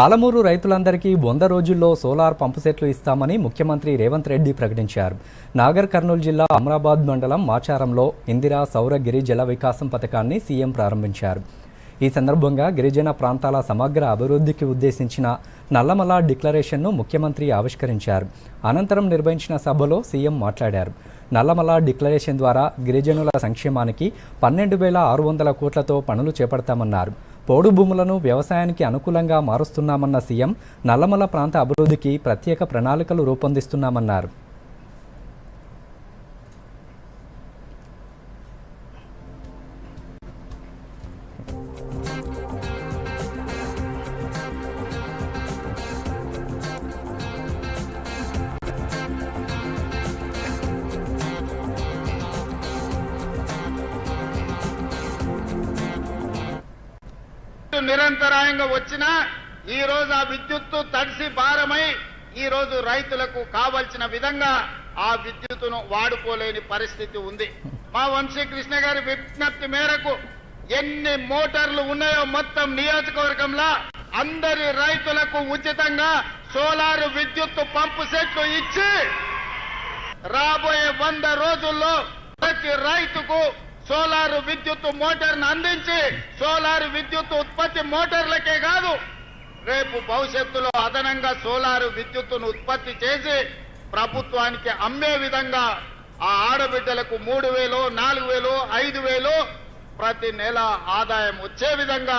పాలమూరు రైతులందరికీ వంద రోజుల్లో సోలార్ పంపు సెట్లు ఇస్తామని ముఖ్యమంత్రి రేవంత్ రెడ్డి ప్రకటించారు. నాగర్ కర్నూలు జిల్లా అమరాబాద్ మండలం మాచారంలో ఇందిరా సౌరగిరి జల వికాసం పథకాన్ని సీఎం ప్రారంభించారు. ఈ సందర్భంగా గిరిజన ప్రాంతాల సమగ్ర అభివృద్ధికి ఉద్దేశించిన నల్లమల డిక్లరేషన్ను ముఖ్యమంత్రి ఆవిష్కరించారు. అనంతరం నిర్వహించిన సభలో సీఎం మాట్లాడారు. నల్లమల డిక్లరేషన్ ద్వారా గిరిజనుల సంక్షేమానికి పన్నెండు వేల ఆరు వందల కోట్లతో పనులు చేపడతామన్నారు. పోడు భూములను వ్యవసాయానికి అనుకూలంగా మారుస్తున్నామన్న సీఎం నల్లమల ప్రాంత అభివృద్ధికి ప్రత్యేక ప్రణాళికలు రూపొందిస్తున్నామన్నారు. నిరంతరాయంగా వచ్చినా ఈ రోజు ఆ విద్యుత్తు తడిసి భారమై ఈ రోజు రైతులకు కావలసిన విధంగా ఆ విద్యుత్తును వాడుకోలేని పరిస్థితి ఉంది. మా వంశీకృష్ణ గారి విజ్ఞప్తి మేరకు ఎన్ని మోటార్లు ఉన్నాయో మొత్తం నియోజకవర్గంలో అందరి రైతులకు ఉచితంగా సోలార్ విద్యుత్తు పంపు సెట్లు ఇచ్చి రాబోయే వంద రోజుల్లో ప్రతి రైతుకు సోలార్ విద్యుత్ మోటార్ను అందించి సోలార్ విద్యుత్ ఉత్పత్తి మోటార్లకే కాదు రేపు భవిష్యత్తులో అదనంగా సోలార్ విద్యుత్తును ఉత్పత్తి చేసి ప్రభుత్వానికి అమ్మే విధంగా ఆ ఆడబిడ్డలకు మూడు వేలు నాలుగు వేలు ఐదు వేలు ప్రతి నెల ఆదాయం వచ్చే విధంగా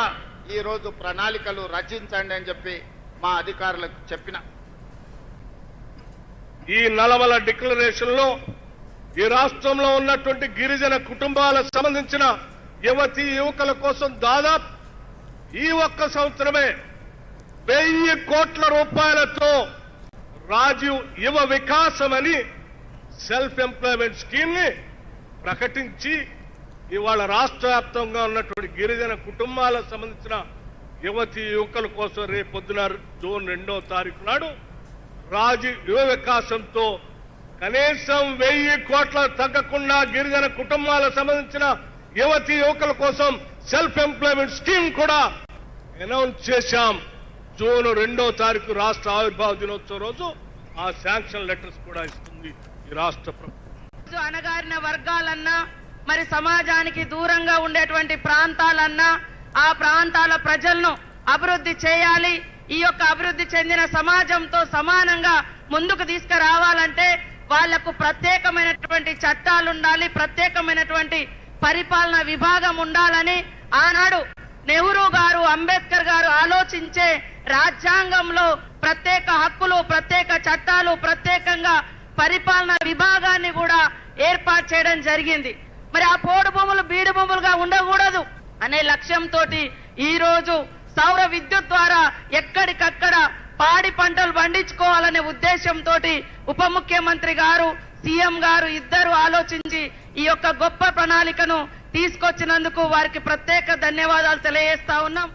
ఈరోజు ప్రణాళికలు రచించండి అని చెప్పి మా అధికారులకు చెప్పిన. ఈ నలవల డిక్లరేషన్లో ఈ రాష్ట్రంలో ఉన్నటువంటి గిరిజన కుటుంబాలకు సంబంధించిన యువతి యువకుల కోసం దాదాపు ఈ ఒక్క సంవత్సరమే వెయ్యి కోట్ల రూపాయలతో రాజీవ్ యువ వికాసం అని సెల్ఫ్ ఎంప్లాయ్మెంట్ స్కీమ్ని ప్రకటించి ఇవాళ రాష్ట్ర వ్యాప్తంగా ఉన్నటువంటి గిరిజన కుటుంబాలకు సంబంధించిన యువతి యువకుల కోసం రేపొద్దున జూన్ రెండో తారీఖు నాడు రాజు యువ వికాసంతో కనీసం వెయ్యి కోట్ల తగ్గకుండా గిరిజన కుటుంబాలకు సంబంధించిన యువతి యువకుల కోసం సెల్ఫ్ ఎంప్లాయ్మెంట్ స్కీమ్ కూడా అనౌన్స్ చేశాం. జూన్ రెండో తారీఖు రాష్ట్ర ఆవిర్భావ దినోత్సవం రోజు ఆ శాంక్షన్ లెటర్స్ కూడా ఇస్తుంది ఈ రాష్ట్ర ప్రభుత్వం. అనగారిన అణగారిన వర్గాలన్నా మరి సమాజానికి దూరంగా ఉండేటువంటి ప్రాంతాలన్నా ఆ ప్రాంతాల ప్రజలను అభివృద్ధి చేయాలి ఈ యొక్క అభివృద్ధి చెందిన సమాజంతో సమానంగా ముందుకు తీసుకురావాలంటే వాళ్ళకు ప్రత్యేకమైనటువంటి చట్టాలు ఉండాలి ప్రత్యేకమైనటువంటి పరిపాలన విభాగం ఉండాలని ఆనాడు నెహ్రూ గారు అంబేద్కర్ గారు ఆలోచించే రాజ్యాంగంలో ప్రత్యేక హక్కులు ప్రత్యేక చట్టాలు ప్రత్యేకంగా పరిపాలన విభాగాన్ని కూడా ఏర్పాటు చేయడం జరిగింది. మరి ఆ పోడు భూములు బీడు భూములుగా ఉండకూడదు అనే లక్ష్యంతో ఈ రోజు సౌర విద్యుత్ ద్వారా ఎక్కడికక్కడ పాడి పంటలు పండించుకోవాలనే ఉద్దేశంతో ఉప ముఖ్యమంత్రి గారు సీఎం గారు ఇద్దరు ఆలోచించి ఈ యొక్క గొప్ప ప్రణాళికను తీసుకొచ్చినందుకు వారికి ప్రత్యేక ధన్యవాదాలు తెలియజేస్తా ఉన్నాం.